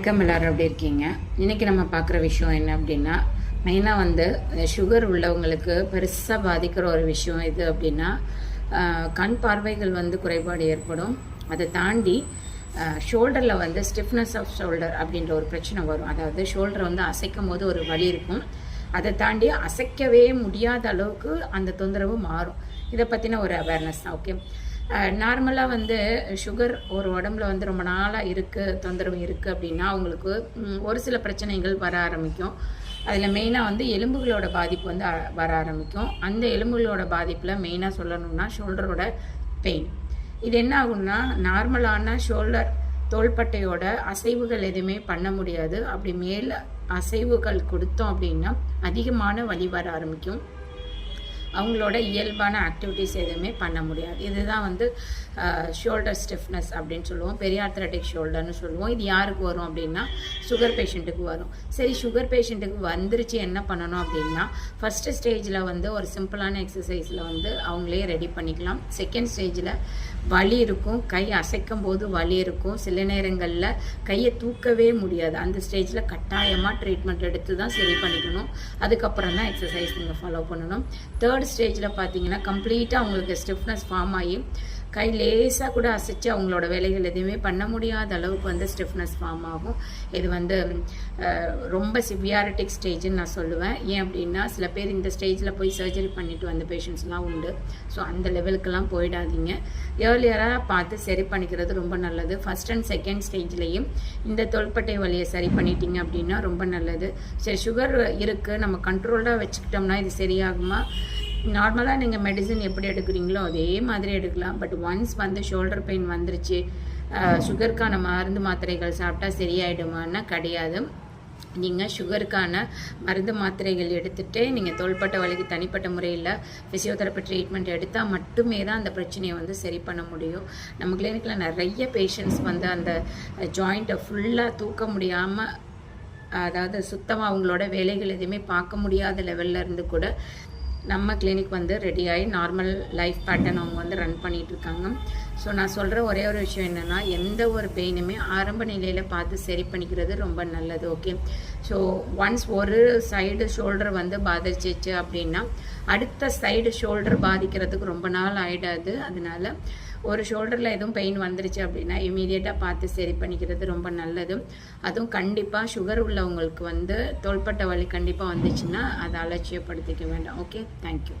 வணக்கம் எல்லாரும் எப்படி இருக்கீங்க? இன்றைக்கி நம்ம பார்க்குற விஷயம் என்ன அப்படின்னா மெயினாக வந்து சுகர் உள்ளவங்களுக்கு பெருசாக பாதிக்கிற ஒரு விஷயம் இது அப்படின்னா கண் பார்வைகள் வந்து குறைபாடு ஏற்படும். அதை தாண்டி ஷோல்டரில் வந்து ஸ்டிஃப்னஸ் ஆஃப் ஷோல்டர் அப்படின்ற ஒரு பிரச்சனை வரும். அதாவது ஷோல்டரை வந்து அசைக்கும் போது ஒரு வலி இருக்கும். அதை தாண்டி அசைக்கவே முடியாத அளவுக்கு அந்த தொந்தரவு மாறும். இதை பற்றின ஒரு அவேர்னஸ் தான் ஓகே நார்மலாக வந்து சுகர் ஒரு உடம்புல வந்து ரொம்ப நாளாக இருக்குது தொந்தரவு இருக்குது அப்படின்னா அவங்களுக்கு ஒரு சில பிரச்சனைகள் வர ஆரம்பிக்கும். அதில் மெயினாக வந்து எலும்புகளோட பாதிப்பு வந்து வர ஆரம்பிக்கும். அந்த எலும்புகளோட பாதிப்பில் மெயினாக சொல்லணும்னா ஷோல்டரோட பெயின் இது என்ன ஆகும்னா நார்மலான ஷோல்டர் தோள்பட்டையோட அசைவுகள் எதுவுமே பண்ண முடியாது. அப்படி மேல் அசைவுகள் கொடுத்தோம் அப்படின்னா அதிகமான வலி வர ஆரம்பிக்கும். அவங்களோட இயல்பான ஆக்டிவிட்டீஸ் எதுவுமே பண்ண முடியாது. இதுதான் வந்து ஷோல்டர் ஸ்டிஃப்னஸ் அப்படின்னு சொல்லுவோம். பெரியார்த்தரட்டிக் ஷோல்டர்னு சொல்லுவோம். இது யாருக்கு வரும் அப்படின்னா சுகர் பேஷண்ட்டுக்கு வரும். சரி சுகர் பேஷண்ட்டுக்கு வந்துருச்சு என்ன பண்ணணும் அப்படின்னா ஃபஸ்ட்டு ஸ்டேஜில் வந்து ஒரு சிம்பிளான எக்ஸசைஸில் வந்து அவங்களே ரெடி பண்ணிக்கலாம். செகண்ட் ஸ்டேஜில் வலி இருக்கும். கை அசைக்கும் போது வலி இருக்கும். சில நேரங்களில் கையை தூக்கவே முடியாது. அந்த ஸ்டேஜில் கட்டாயமாக ட்ரீட்மெண்ட் எடுத்து தான் சரி பண்ணிக்கணும். அதுக்கப்புறம் தான் எக்ஸசைஸ் நீங்கள் ஃபாலோ பண்ணணும். தேர்ட் ஸ்டேஜில் பார்த்தீங்கன்னா கம்ப்ளீட்டாக அவங்களுக்கு ஸ்டிஃப்னஸ் ஃபார்ம் ஆகி கை லேசாக கூட அசைச்சு அவங்களோட வேலைகள் எதுவுமே பண்ண முடியாத அளவுக்கு வந்து ஸ்டிஃப்னஸ் ஃபார்ம் ஆகும். இது வந்து ரொம்ப சிவியாரிட்டிக் ஸ்டேஜ்னு நான் சொல்லுவேன். ஏன் அப்படின்னா சில பேர் இந்த ஸ்டேஜில் போய் சர்ஜரி பண்ணிட்டு வந்த பேஷண்ட்ஸ்லாம் உண்டு. ஸோ அந்த லெவலுக்கெல்லாம் போயிடாதீங்க. ஏர்லியராக பார்த்து சரி பண்ணிக்கிறது ரொம்ப நல்லது. ஃபஸ்ட் அண்ட் செகண்ட் ஸ்டேஜ்லேயும் இந்த தோள்பட்டை வலியை சரி பண்ணிட்டீங்க அப்படின்னா ரொம்ப நல்லது. சரி சுகர் இருக்குது நம்ம கண்ட்ரோல்டாக வச்சுக்கிட்டோம்னா இது சரியாகுமா? நார்மலாக நீங்கள் மெடிசன் எப்படி எடுக்கிறீங்களோ அதே மாதிரி எடுக்கலாம். பட் ஒன்ஸ் வந்து ஷோல்டர் பெயின் வந்துருச்சு சுகருக்கான மருந்து மாத்திரைகள் சாப்பிட்டா சரியாயிடுமான்னா கிடையாது. நீங்கள் சுகருக்கான மருந்து மாத்திரைகள் எடுத்துகிட்டு நீங்கள் தோள்பட்ட வலிக்கு தனிப்பட்ட முறையில் ஃபிசியோதெரப்பி ட்ரீட்மெண்ட் எடுத்தால் மட்டுமே தான் அந்த பிரச்சனையை வந்து சரி பண்ண முடியும். நம்ம கிளினிக்கில் நிறைய பேஷண்ட்ஸ் வந்து அந்த ஜாயிண்ட்டை ஃபுல்லாக தூக்க முடியாமல் அதாவது சுத்தமாக அவங்களோட வேலைகள் எதுவுமே பார்க்க முடியாத லெவல்ல இருந்து கூட நம்ம கிளினிக் வந்து ரெடி ஆகி நார்மல் லைஃப் பேட்டர்ன் அவங்க வந்து ரன் பண்ணிகிட்டு இருக்காங்க ஸோ நான் சொல்கிற ஒரே ஒரு விஷயம் என்னென்னா எந்த ஒரு பெயினுமே ஆரம்ப நிலையில் பார்த்து சரி பண்ணிக்கிறது ரொம்ப நல்லது ஓகே ஸோ ஒன்ஸ் ஒரு சைடு ஷோல்டர் வந்து பாதிச்சிச்சு அப்படின்னா அடுத்த சைடு ஷோல்டர் பாதிக்கிறதுக்கு ரொம்ப நாள் ஆகிடாது அதனால ஒரு ஷோல்டரில் எதுவும் பெயின் வந்துருச்சு அப்படின்னா இமீடியட்டாக பார்த்து சரி பண்ணிக்கிறது ரொம்ப நல்லது. அதுவும் கண்டிப்பாக சுகர் உள்ளவங்களுக்கு வந்து தோள்பட்ட வலி கண்டிப்பாக வந்துச்சுன்னா அதை அலட்சியப்படுத்திக்க வேண்டாம். Okay thank you